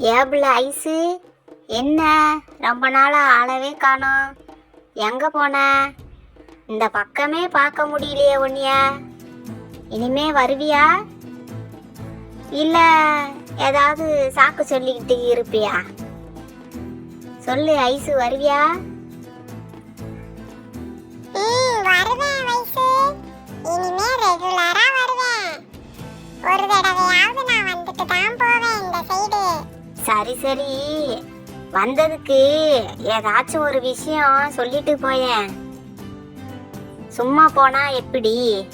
Able ice? என்ன? ரொம்ப நாளாக ஆளவே காணோம். எங்கே போன? இந்த பக்கமே பார்க்க முடியலையே உன்னைய. இனிமே வருவியா? இல்லை ஏதாவது சாக்கு சொல்லிக்கிட்டு இருப்பியா? சொல்லு ஐஸு வருவியா? சரி சரி. வந்ததுக்கு ஏதாச்சும் ஒரு விஷயம் சொல்லிட்டு போயேன். சும்மா போனா எப்படி?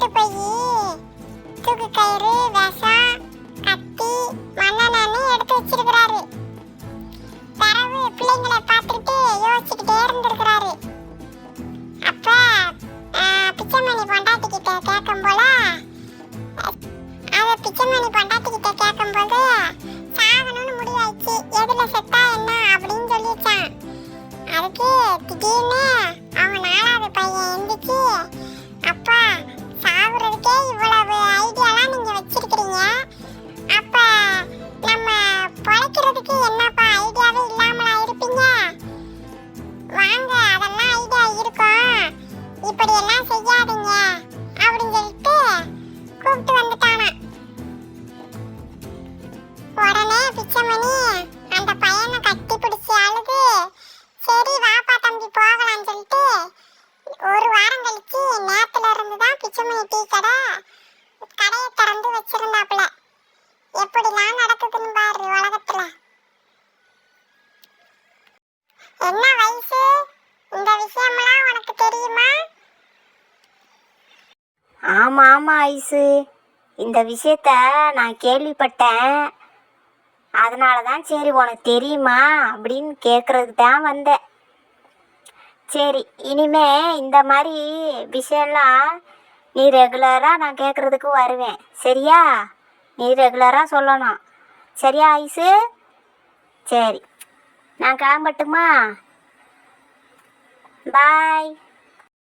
கூட்டு போய் தூக்கு கயிறு விஷம் கத்தி மன்னனு எடுத்து வச்சிருக்கிறாரு. தரவு பிள்ளைங்களை பார்த்துக்கிட்டு யோசிச்சுக்கிட்டே இருந்திருக்கிறாரு. அப்ப பிச்சைமணி பொண்டாட்டி கிட்ட கேட்கும் போல அது பிச்சைமணி பொண்டாட்டி கிட்ட கேட்கும் போது சாகணும்னு முடிவாயிடுச்சு. எதுல செத்தா என்ன அப்படின்னு சொல்லிச்சான் அதுக்கு திடீர்னு இப்படி செய்யாதீங்க அப்படின்னு சொல்லிட்டு கூப்பிட்டு வந்துட்டானா உடனே பிச்சைமணி அந்த பையனை கட்டி பிடிச்சி அழுது சரி வாப்பா தம்பி போகலாம்னு சொல்லிட்டு ஒரு வாரம் கழிச்சு நேத்துல இருந்து தான் பிச்சைமணி டீ கடை கடையை திறந்து வச்சிருந்தாப்புல. எப்படிலாம் நடக்குதுன்னு பாரு உலகத்துல. என்ன வயசு இந்த விஷயம்லாம் உனக்கு தெரியுமா ஆமாம் ஆமாம் ஐசு. இந்த விஷயத்த நான் கேள்விப்பட்டேன். அதனால தான் சரி உனக்கு தெரியுமா அப்படின்னு கேட்குறதுக்கு தான் வந்தேன். சரி இனிமே இந்த மாதிரி விஷயம்லாம் நீ ரெகுலராக நான் கேட்குறதுக்கு வருவேன். சரியா? நீ ரெகுலராக சொல்லணும். சரியா ஐஸு சரி. நான் கிளம்பட்டுமா? பாய்